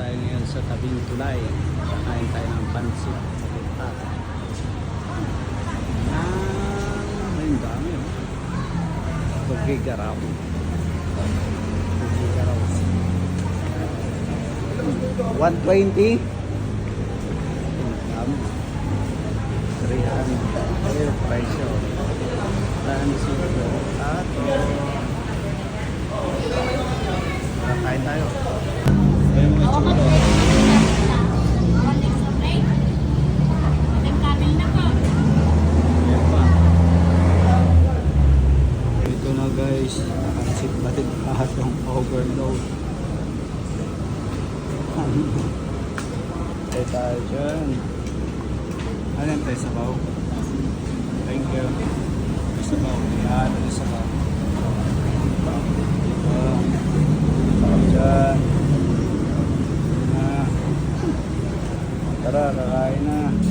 tayo ngayon sa tabing tulay. Kakain tayo ng pansit. At, ah, ayun dami oh. Pagkigaraw. Pagkigaraw. 120. Dami. 300. Ayun, presyo. Pansit. At, kakain tayo. Ayun mga tsura. Ito na guys, nakansip na din lahat ng overload. Tayo tayo dyan. Ano yung tayo sabaw? Thank you. May sabaw. Yan, may sabaw. Diba? Sarap dyan. Na. Tara, kakain na.